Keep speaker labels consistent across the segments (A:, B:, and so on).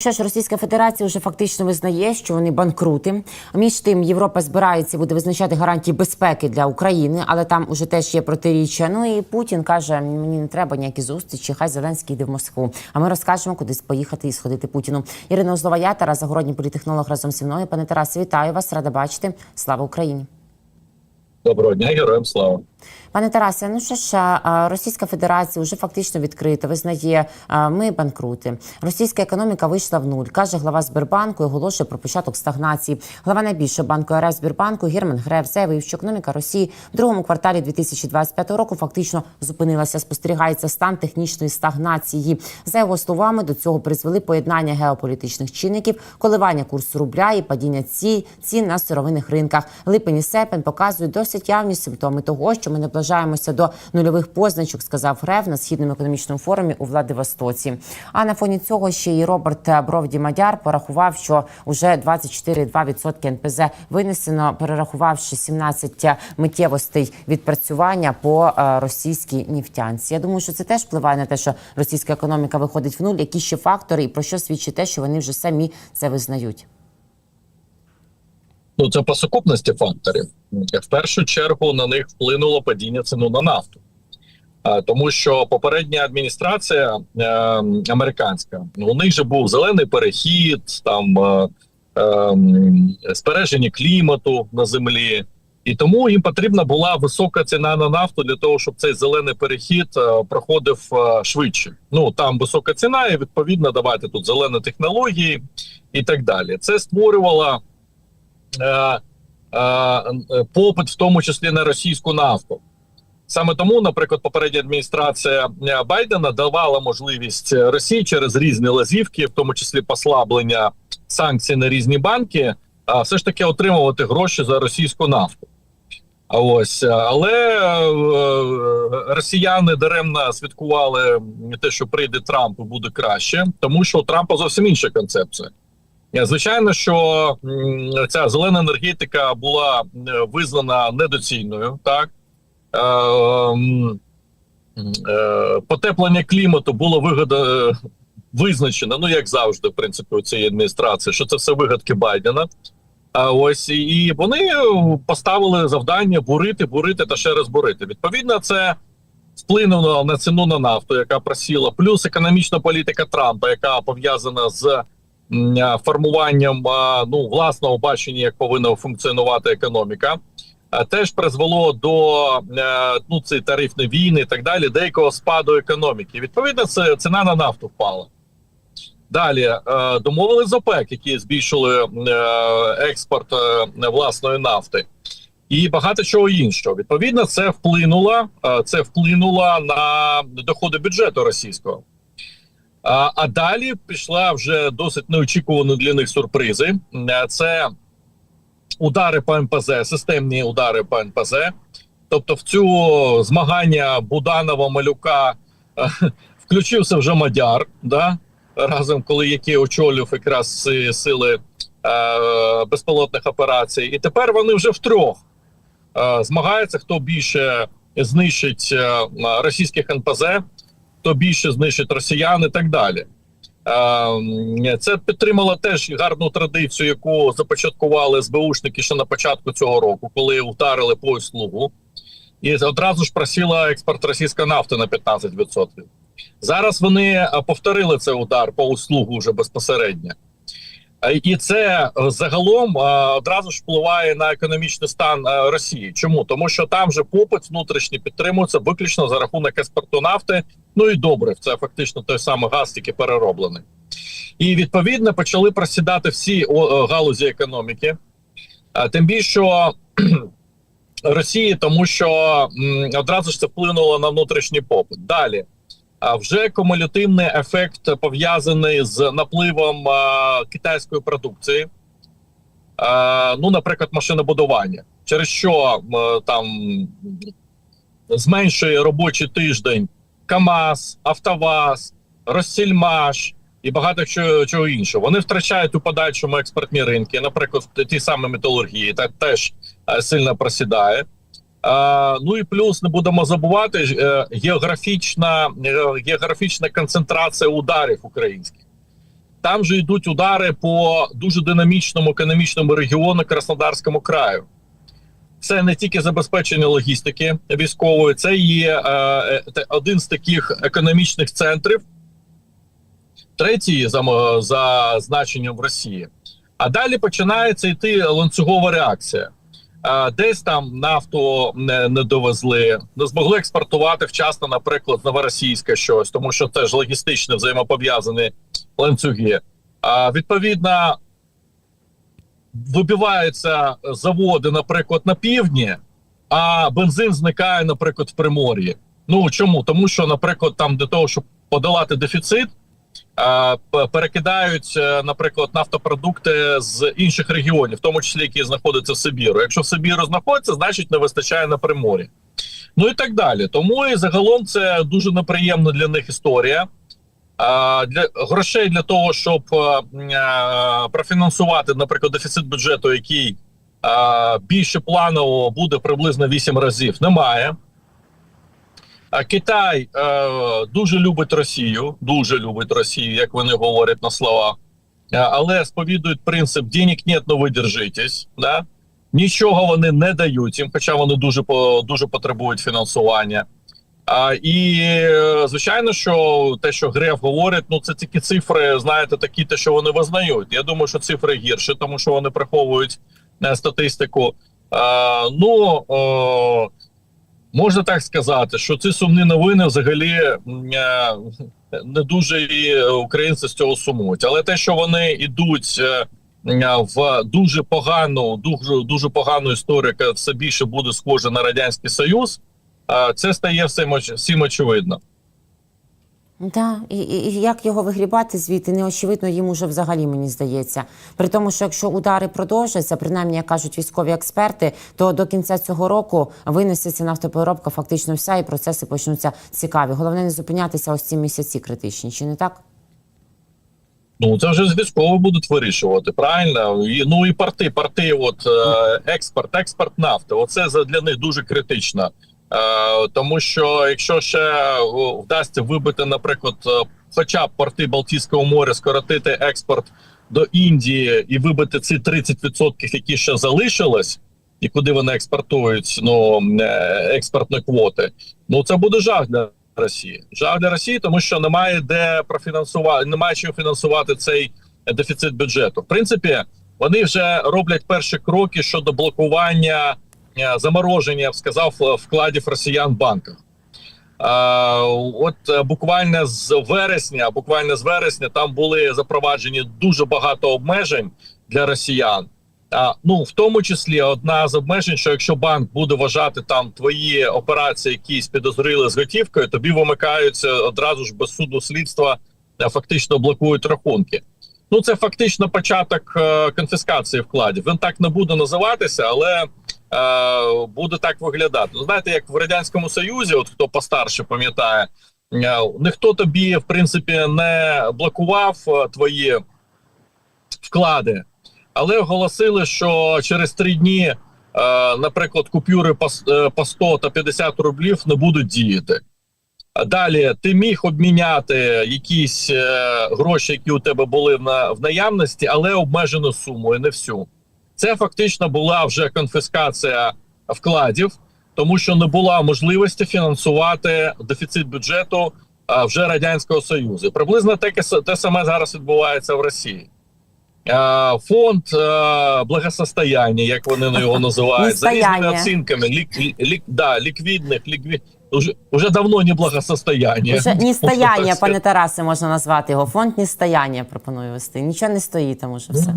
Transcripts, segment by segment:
A: Що ж, Російська Федерація вже фактично визнає, що вони банкрути. Між тим, Європа збирається буде визначати гарантії безпеки для України, але там уже теж є протиріччя. Ну і Путін каже: мені не треба ніякі зустрічі. Хай Зеленський йде в Москву. А ми розкажемо, кудись поїхати і сходити Путіну. Ірина Узлова, Тарас Загородній політехнолог разом зі мною. Пане Тарасе, вітаю вас, рада бачити. Слава Україні.
B: Доброго дня, героям слава.
A: Пане Тарасе, ну що ж, Російська Федерація вже фактично відкрита, визнає, ми банкрути. Російська економіка вийшла в нуль, каже глава Сбербанку і оголошує про початок стагнації. Глава найбільшого банку РФ Сбербанку Герман Греф заявив, що економіка Росії в другому кварталі 2025 року фактично зупинилася. Спостерігається стан технічної стагнації. За його словами, до цього призвели поєднання геополітичних чинників, коливання курсу рубля і падіння ці цін на сировинних ринках. Липень і серпень показують досить явні симптоми того, що ми наближаємося до нульових позначок, сказав Рев на східному економічному форумі у Владивостоці. А на фоні цього ще й Роберт Бровді Мадяр порахував, що уже 24,2% НПЗ винесено, перерахувавши 17 миттєвостей відпрацювання по е, російській нефтянці. Я думаю, що це теж впливає на те, що російська економіка виходить в нуль. Які ще фактори, і про що свідчить те, що вони вже самі це визнають.
B: Ну це по сукупності факторів. В першу чергу на них вплинуло падіння ціну на нафту, тому що попередня адміністрація е, американська ну, у них же був зелений перехід, там е, е, збереження клімату на землі, і тому їм потрібна була висока ціна на нафту для того, щоб цей зелений перехід е, проходив е, швидше. Ну там висока ціна, і відповідно давайте тут зелені технології і так далі. Це створювало. Е, е, попит, в тому числі на російську нафту. Саме тому, наприклад, попередня адміністрація е, Байдена давала можливість Росії через різні лазівки, в тому числі послаблення санкцій на різні банки, все ж таки отримувати гроші за російську нафту. А ось але росіяни даремно святкували те, що прийде Трамп і буде краще, тому що у Трампа зовсім інша концепція. Е, Звичайно, що ця зелена енергетика була е, визнана недоцільною, так е, е, потеплення клімату було вигода, визначено, ну як завжди, в принципі, у цієї адміністрації, що це все вигадки Байдена. А ось і вони поставили завдання бурити, бурити та ще раз бурити. Відповідно, це вплинуло на ціну на нафту, яка просіла, плюс економічна політика Трампа, яка пов'язана з формуванням ну власного бачення, як повинна функціонувати економіка, теж призвело до е, ну ці тарифні війни і так далі, деякого спаду економіки. Відповідно, ціна на нафту впала. Далі е, домовились з ОПЕК, які збільшили е, експорт власної нафти, і багато чого іншого. Відповідно, це вплинуло, це вплинуло на доходи бюджету російського. А, а далі пішла вже досить неочікувані для них сюрпризи. Е, Це удари по МПЗ, системні удари по НПЗ. Тобто, в цю змагання Буданова Малюка е, включився вже Мадяр, да? разом, коли який очолював якраз сили е, безпілотних операцій, і тепер вони вже втрьох е, змагаються, хто більше знищить е, російських НПЗ, хто більше знищить росіян і так далі. Е, Це підтримало теж гарну традицію, яку започаткували СБУшники ще на початку цього року, коли вдарили по услугу, і одразу ж просіла експорт російської нафти на 15%. Зараз вони е, повторили цей удар по услугу вже безпосередньо. Е, І це е, загалом е, одразу ж впливає на економічний стан Росії. Чому? Тому що там же попит внутрішній підтримується виключно за рахунок експорту нафти. Ну і добре, це фактично той самий газ, який перероблений. І відповідно почали просідати всі галузі економіки. Тим більше Росії, тому що одразу ж це вплинуло на внутрішній попит. Далі. А вже кумулятивний ефект пов'язаний з напливом а, китайської продукції. А, ну, наприклад, машинобудування, через що м, там зменшує робочий тиждень КАМАЗ, Автоваз, Россельмаш і багато чого, чого іншого. Вони втрачають у подальшому експортні ринки, наприклад, ті самі металургії, та теж е, сильно просідає. Е, ну і плюс не будемо забувати е, географічна, е, географічна концентрація ударів українських. там же йдуть удари по дуже динамічному економічному регіону Краснодарському краю. Це не тільки забезпечення логістики військової, це є е, один з таких економічних центрів, третій за, за значенням в Росії. А далі починається йти ланцюгова реакція. Е, Десь там нафту не, не довезли, не змогли експортувати вчасно, наприклад, з новоросійська щось, тому що це ж логістично взаємопов'язані ланцюги. А, відповідно, вибиваються заводи, наприклад, на півдні, а бензин зникає, наприклад, в Примор'ї. Ну чому? Тому що, наприклад, там для того, щоб подолати дефіцит, перекидають, е, наприклад, нафтопродукти з інших регіонів, в тому числі які знаходяться в Сибіру. Якщо в Сибіру знаходиться, значить не вистачає на Примор'ї. Ну і так далі. Тому і загалом це дуже неприємна для них історія. Для грошей для того, щоб е, е, профінансувати, наприклад, дефіцит бюджету, який більше планово буде приблизно 8 разів, немає. Китай е, дуже любить Росію, дуже любить Росію, як вони говорять на словах, Е, але сповідують принцип денег нет, но ви. Да? Нічого вони не дають їм, хоча вони дуже дуже потребують фінансування. А, і е, звичайно, що те, що Греф говорить, ну це тільки цифри, знаєте, такі, те, що вони визнають. Я думаю, що цифри гірші, тому що вони приховують статистику. А, ну можна так сказати, що ці сумні новини взагалі е, не дуже і українці з цього сумують. Але те, що вони йдуть е, е, в дуже погану, дуже дуже погану історію, яка все більше буде схожа на радянський союз. Це стає всім очевидно.
A: Да, і, і, і як його вигрібати звідти, не очевидно їм уже взагалі мені здається. При тому, що якщо удари продовжаться, принаймні як кажуть військові експерти, то до кінця цього року винесеться нафтопереробка фактично вся, і процеси почнуться цікаві. Головне не зупинятися ось ці місяці критичні, чи не так?
B: Ну це вже з військові будуть вирішувати. Правильно, і ну і порти, порти, от е, експорт, експорт нафти. Оце для них дуже критично. Е, тому що якщо ще вдасться вибити, наприклад, е, хоча б порти Балтійського моря, скоротити експорт до Індії і вибити ці 30%, які ще залишилось, і куди вони експортують ну е, експортні квоти. Ну це буде жах для Росії. Жах для Росії, тому що немає де профінансувати, немає чим фінансувати цей дефіцит бюджету. В принципі, вони вже роблять перші кроки щодо блокування е, замороження, я б сказав, вкладів росіян в банках. От е, буквально з вересня, буквально з вересня, там були запроваджені дуже багато обмежень для росіян. А, ну в тому числі одна з обмежень, що якщо банк буде вважати там твої операції, якісь підозріли з готівкою, тобі вимикаються одразу ж без суду слідства, е, фактично блокують рахунки. Ну це фактично початок е, конфіскації вкладів. Він так не буде називатися, але буде так виглядати. Знаєте, як в радянському союзі, от хто постарше пам'ятає, е, ніхто тобі в принципі не блокував е, твої вклади, але оголосили, що через три дні, е, наприклад, купюри по, е, по 100 та 50 рублів не будуть діяти. Далі ти міг обміняти якісь е, гроші, які у тебе були в, на, в наявності, але обмежену сумою, не всю. Це фактично була вже конфіскація вкладів, тому що не була можливості фінансувати дефіцит бюджету вже радянського союзу. Приблизно с- те саме зараз відбувається в Росії. Фонд благосостояння, як вони його називають, за різними оцінками, лік, лік, да, ліквідних, ліквід, уже, уже давно не благосостояння. Можна
A: ністояння, пане. Тарасе, можна назвати його. Фонд ністояння пропоную вести. Нічого не стоїть там уже все.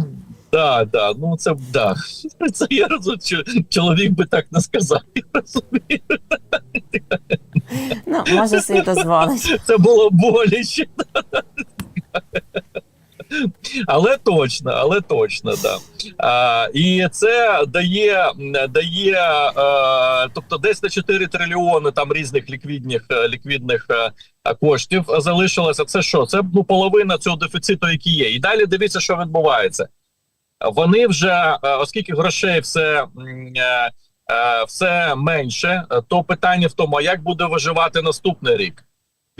B: Да, да, ну це да. Це я розумію, чоловік би так не сказав.
A: Ну, може собі дозволить.
B: Це було боляче. Але точно, але точно, да. А, і це дає, дає е, тобто десь на 4 трильйони там різних ліквідних, е, ліквідних е, коштів залишилося. Це що? Це ну, половина цього дефіциту, який є. І далі дивіться, що відбувається. Вони вже, оскільки грошей все, все менше, то питання в тому, а як буде виживати наступний рік.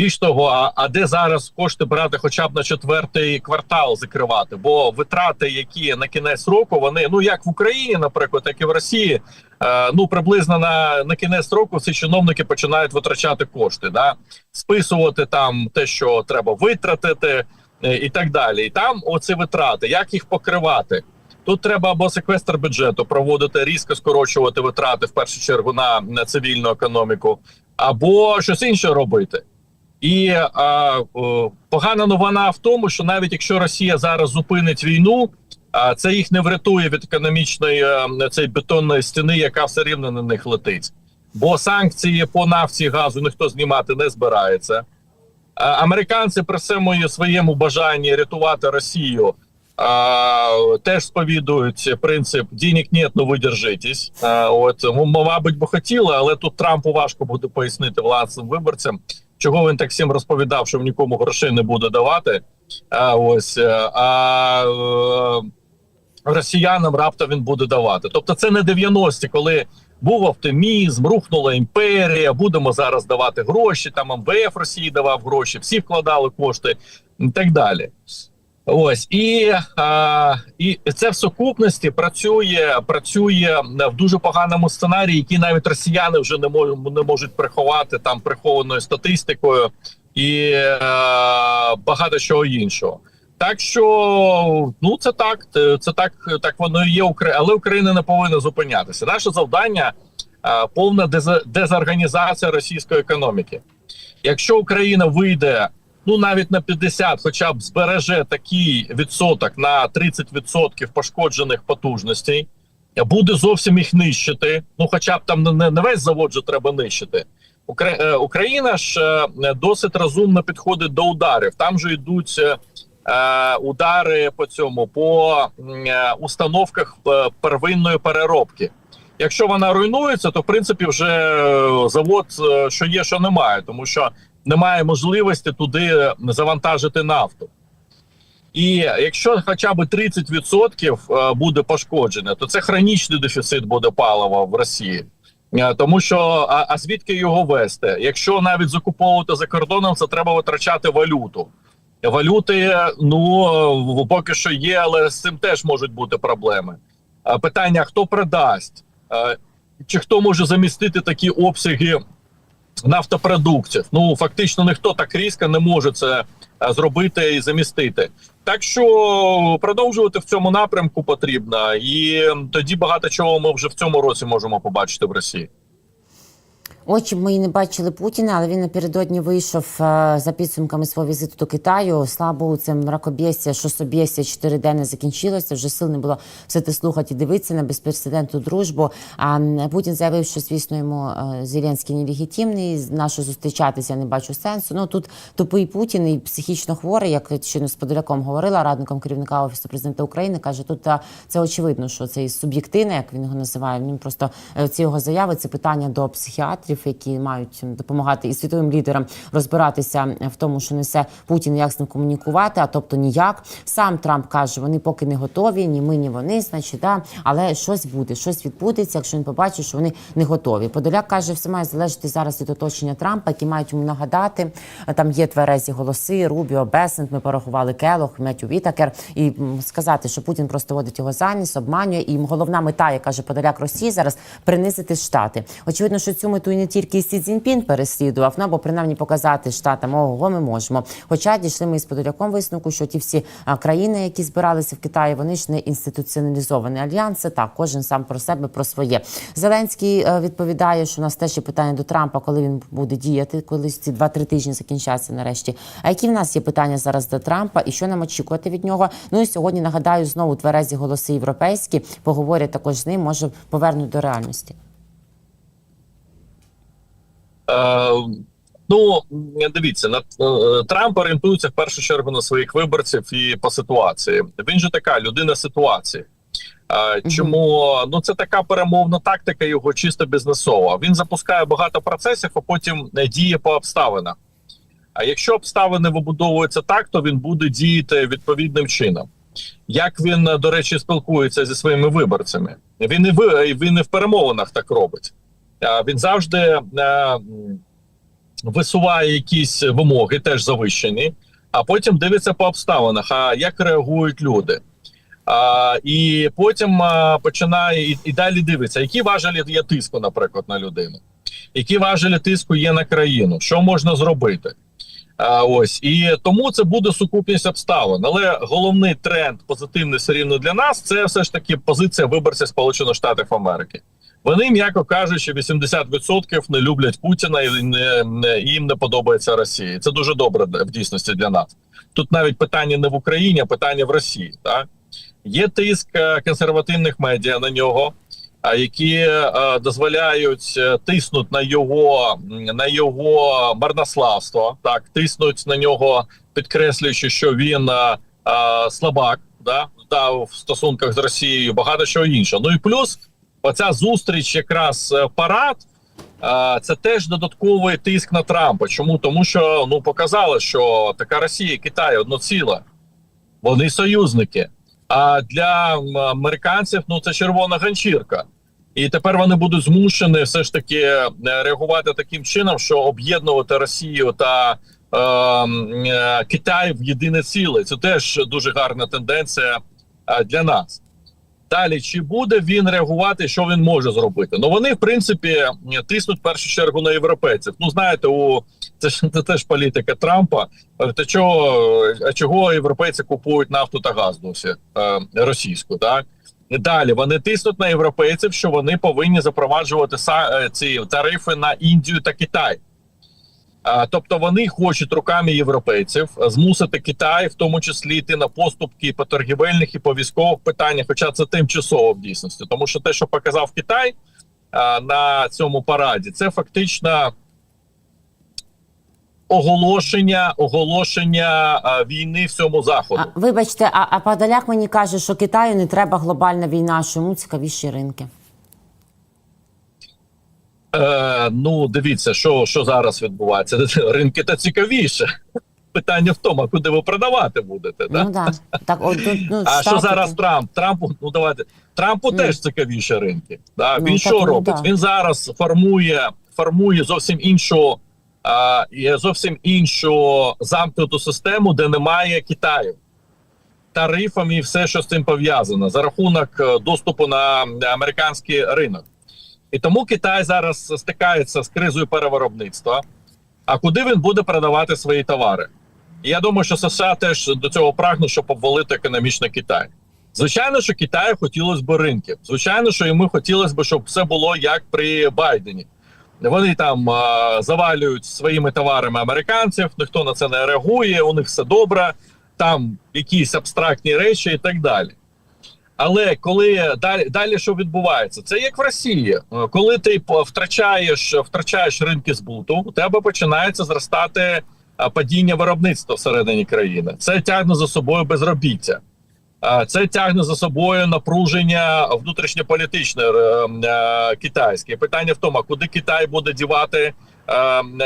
B: Більш того, а, а де зараз кошти брати, хоча б на четвертий квартал закривати? Бо витрати, які на кінець року, вони ну як в Україні, наприклад, так і в Росії, е, ну приблизно на, на кінець року ці чиновники починають витрачати кошти, да списувати там те, що треба витратити, е, і так далі. І там оці витрати, як їх покривати? Тут треба або секвестр бюджету проводити, різко скорочувати витрати в першу чергу на, на цивільну економіку, або щось інше робити. І а, о, погана новина в тому, що навіть якщо Росія зараз зупинить війну, а це їх не врятує від економічної е, цієї бетонної стіни, яка все рівно на них летить. Бо санкції по нафті газу ніхто знімати не збирається. А, американці при всьому своєму бажанні рятувати Росію а, теж сповідують принцип «денег нет, ну ви держитесь». А, от мабуть, би хотіли, але тут Трампу важко буде пояснити власним виборцям, чого він так всім розповідав, що нікому грошей не буде давати. А ось е, а е, росіянам раптом він буде давати. Тобто, це не 90-ті, коли був оптимізм, рухнула імперія. Будемо зараз давати гроші. Там МВФ Росії давав гроші, всі вкладали кошти і так далі. Ось і, а, і це в сукупності працює, працює в дуже поганому сценарії, який навіть росіяни вже не можуть не можуть приховати там прихованою статистикою і е, багато чого іншого. Так що ну це так, це так, так воно і є. Але Україна не повинна зупинятися. Наше завдання е, повна дезорганізація російської економіки. Якщо Україна вийде ну навіть на 50, хоча б збереже такий відсоток на 30% пошкоджених потужностей, буде зовсім їх нищити. Ну, хоча б там не, не весь завод же треба нищити. Е, Україна ж е, досить розумно підходить до ударів. Там же йдуть е, удари по цьому по установках первинної переробки. Якщо вона руйнується, то в принципі вже завод, що є, що немає, тому що немає можливості туди завантажити нафту. І якщо хоча б 30% е, буде пошкоджене, то це хронічний дефіцит буде палива в Росії. Е, Тому що а, а звідки його вести? Якщо навіть закуповувати за кордоном, це треба витрачати валюту. Валюти, ну поки що є, але з цим теж можуть бути проблеми. Е, Питання: хто продасть, чи хто може замістити такі обсяги нафтопродуктів? Ну фактично ніхто так різко не може це е, зробити і замістити. Так що продовжувати в цьому напрямку потрібно, і тоді багато чого ми вже в цьому році можемо побачити в Росії.
A: Очі б мої не бачили Путіна, але він напередодні вийшов е, за підсумками свого візиту до Китаю. Слава Богу, це мракобєсія, що собєсія чотири дні закінчилося. Вже сил не було все те слухати і дивитися на безпрецедентну дружбу. А Путін заявив, що звісно йому е, Зеленський нелегітимний. На що зустрічатися не бачу сенсу. Ну тут тупий Путін і психічно хворий, як щойно з Подоляком говорила, радником керівника офісу президента України. каже, тут а, це очевидно, що це і суб'єктивне, як він його називає. Він просто е, ці його заяви це питання до психіатрів, які мають допомагати і світовим лідерам розбиратися в тому, що несе Путін, як з ним комунікувати, а тобто ніяк. Сам Трамп каже, вони поки не готові, ні ми, ні вони, значить, да, але щось буде, щось відбудеться, якщо він побачить, що вони не готові. Подоляк каже, все має залежати зараз від оточення Трампа, які мають йому нагадати. Там є тверезі голоси, Рубіо, Бесент, ми порахували Келох, Меттю Вітакер, і сказати, що Путін просто водить його за ніс, обманює. І головна мета, як каже Подоляк Росії, зараз принизити штати. Очевидно, що цю мету не тільки Сі Цзіньпін переслідував, ну або принаймні показати штатам, ого, ми можемо. Хоча дійшли ми із Подоляком висновку, що ті всі країни, які збиралися в Китаї, вони ж не інституціоналізований альянс. Це так, кожен сам про себе, про своє. Зеленський е, відповідає, що у нас теж є питання до Трампа, коли він буде діяти, коли ці 2-3 тижні закінчаться нарешті. А які в нас є питання зараз до Трампа, і що нам очікувати від нього? Ну і сьогодні нагадаю знову тверезі голоси європейські поговорять також з ним, може повернуть до реальності.
B: Е, ну дивіться, на е, Трамп орієнтується в першу чергу на своїх виборців і по ситуації. Він же така людина ситуації. Е, Чому ну це така перемовна тактика його чисто бізнесова. Він запускає багато процесів, а потім діє по обставинах. А якщо обставини вибудовуються так, то він буде діяти відповідним чином. Як він, до речі, спілкується зі своїми виборцями? Він і ви він і в перемовинах так робить. Е, Він завжди е, висуває якісь вимоги, теж завищені, а потім дивиться по обставинах, а як реагують люди. А, і потім а, починає і, і далі дивиться, які важелі є тиску, наприклад, на людину, які важелі тиску є на країну, що можна зробити. А, ось і тому це буде сукупність обставин. Але головний тренд позитивний все рівно для нас це все ж таки позиція виборців Сполучених Штатів Америки. Вони, м'яко кажучи, 80% не люблять Путіна і не, не їм не подобається Росія. Це дуже добре в дійсності для нас. Тут навіть питання не в Україні, а питання в Росії. Так є тиск е, консервативних медіа на нього, а які е, дозволяють е, тиснуть на його на його марнославство, так тиснуть на нього, підкреслюючи, що він е, е, слабак, да, да в стосунках з Росією, багато чого іншого. Ну і плюс оця зустріч, якраз е, парад. е, Це теж додатковий тиск на Трампа. Чому тому, що ну показали, що така Росія, Китай одно ціле, вони союзники. А для американців ну це червона ганчірка. І тепер вони будуть змушені все ж таки е, реагувати таким чином, що об'єднувати Росію та е, Китай в єдине ціле. Це теж дуже гарна тенденція для нас. Далі, чи буде він реагувати, що він може зробити? Ну вони в принципі тиснуть в першу чергу на європейців. Ну знаєте, у це ж це теж політика Трампа. Та чого а чого європейці купують нафту та газ досі е, російську? Так далі вони тиснуть на європейців, що вони повинні запроваджувати е, ці тарифи на Індію та Китай. Тобто вони хочуть руками європейців змусити Китай, в тому числі йти на поступки по торгівельних і по військових питаннях, хоча це тимчасово в дійсності, тому що те, що показав Китай на цьому параді, це фактично оголошення оголошення а, війни всьому заходу.
A: А, вибачте, а, а Подоляк мені каже, що Китаю не треба глобальна війна, що йому цікавіші ринки.
B: Е, ну, дивіться, що, що зараз відбувається. Ринки та цікавіше. Питання в тому, а куди ви продавати будете. Да?
A: Ну да. Так, от, ну, ну,
B: А що зараз Трамп? Трампу, ну давайте Трампу
A: Ну.
B: теж цікавіше ринки. Да?
A: Ну,
B: Він
A: так,
B: що
A: ну,
B: робить?
A: да.
B: Він зараз формує, формує зовсім іншу, а, зовсім іншу замкнуту систему, де немає Китаю. Тарифами і все, що з цим пов'язано, за рахунок е, доступу на американський ринок. І тому Китай зараз стикається з кризою перевиробництва. А куди він буде продавати свої товари? І я думаю, що США теж до цього прагнуть, щоб обвалити економічно Китай. Звичайно, що Китаю хотілося б ринків. Звичайно, що йому хотілося б, щоб все було як при Байдені. Вони там а, завалюють своїми товарами американців, ніхто на це не реагує, у них все добре, там якісь абстрактні речі і так далі. Але коли далі, далі що відбувається, це як в Росії. Е, Коли ти втрачаєш, втрачаєш ринки збуту, у тебе починається зростати е, падіння виробництва всередині країни. Це тягне за собою безробіття. Е, Це тягне за собою напруження внутрішньополітичне китайське. Питання в тому, куди Китай буде дівати,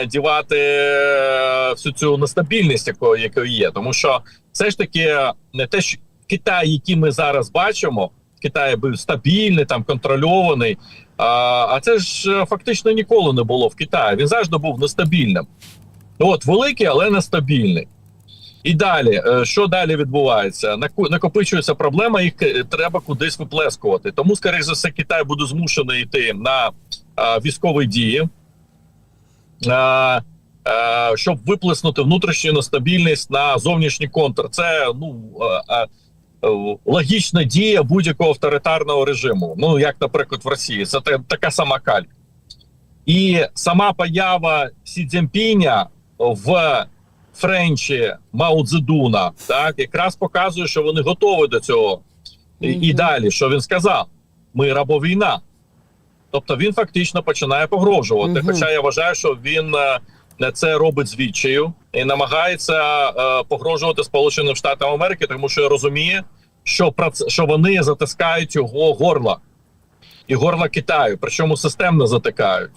B: дівати всю цю нестабільність, якої є, тому що все ж таки не те, що Китай, який ми зараз бачимо, Китай був стабільний, там контрольований. А, а це ж е, фактично ніколи не було в Китаї. Він завжди був нестабільним. От великий, але нестабільний. І далі, е, що далі відбувається? Накопичується проблема, їх е, треба кудись виплескувати. Тому, скоріше за все, Китай буде змушений йти на а, військові дії, а, а, щоб виплеснути внутрішню нестабільність на зовнішній контр. Це ну а, логічна дія будь-якого авторитарного режиму. Ну як, наприклад, в Росії, це така сама калька. І сама поява Сі Цзіньпіня в Френчі Мао Цзедуна, так якраз показує, що вони готові до цього. І, і далі, що він сказав: мир або війна. Тобто він фактично починає погрожувати.
A: Мгм.
B: Хоча я вважаю, що він е, це робить з відчаю і намагається е, погрожувати Сполученим Штатам Америки, тому що розуміє, що проц- що вони затискають його горла і горла Китаю, причому системно затикають.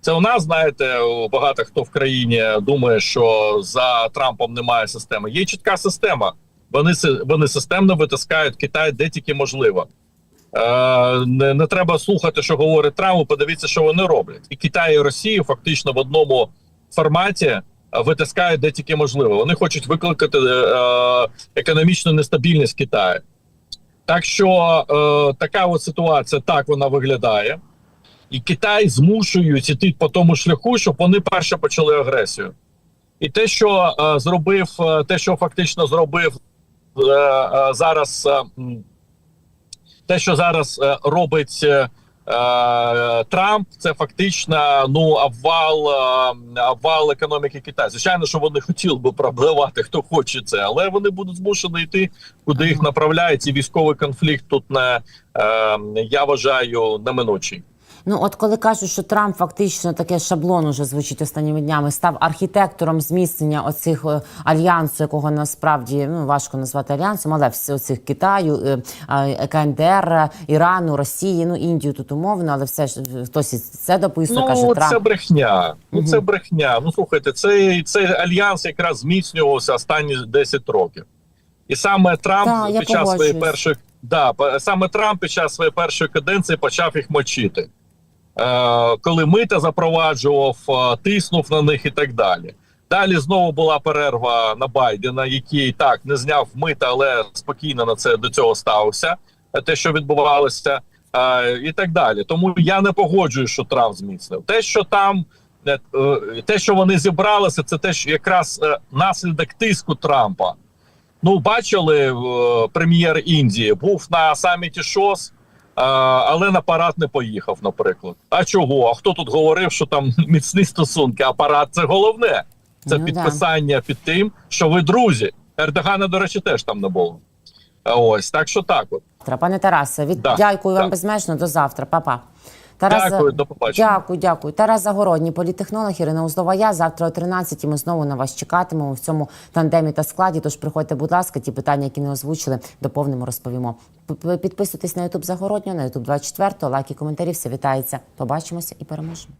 B: Це у нас, знаєте, багато хто в країні думає, що за Трампом немає системи. Є чітка система. Вони вони системно витискають Китай де тільки можливо. Е, не, не треба слухати, що говорить Трамп. Подивіться, що вони роблять. І Китай і Росію фактично в одному форматі е, витискають де тільки можливо. Вони хочуть викликати е, економічну нестабільність Китаю. Так що е, така от ситуація так вона виглядає, і Китай змушують іти по тому шляху, щоб вони перше почали агресію. І те, що е, зробив, е, те, що фактично зробив е, е, зараз, е, те, що зараз е, робить е, Трамп, це фактично ну обвал, е, обвал економіки Китаю. Звичайно, що вони хотіли би проблемати, хто хоче це, але вони будуть змушені йти, куди їх направляють. І військовий конфлікт тут не е, я вважаю неминучий.
A: Ну, от коли кажуть, що Трамп фактично таке шаблон уже звучить останніми днями, став архітектором зміцнення оцих е, альянсу, якого насправді ну важко назвати альянсом, але всі оцих Китаю, е, е, КНДР, Ірану, Росії, ну Індію тут умовно, але все ж хтось це дописує,
B: Ну,
A: каже
B: це брехня. Ну, це брехня. Ну, слухайте, цей, цей альянс якраз зміцнювався останні 10 років. І саме Трамп
A: я
B: під час своєї першої да, саме Трамп під час своєї першої каденції почав їх мочити. Е, коли мита запроваджував, е, тиснув на них і так далі. Далі знову була перерва на Байдена, який так не зняв мита, але спокійно на це до цього ставився. е, Те, що відбувалося, і так далі. Тому я не погоджую, що Трамп зміцнив. Те, що там те, що вони зібралися, це теж якраз е, наслідок тиску Трампа. Ну, бачили, прем'єр Індії був на саміті ШОС, але на парад не поїхав, наприклад. А чого? А хто тут говорив, що там міцні стосунки? А парад це головне. Це
A: Ну, да.
B: підписання під тим, що ви друзі. Ердогана, до речі, теж там не було. Ось так що так. От.
A: Пане Тарасе, від
B: Да,
A: дякую вам безмежно. До завтра, Па-па. Тарас,
B: Дякую, до побачення.
A: Дякую, дякую. Тарас Загородній, політехнолог Ірина Узлова. Я завтра о 13 Ми знову на вас чекатимемо в цьому тандемі та складі. Тож приходьте, будь ласка, ті питання, які не озвучили, доповнимо, розповімо. Підписуйтесь на Ютуб Загороднього, на Ютуб 24, лайки, коментарі. Все вітається. Побачимося і переможемо.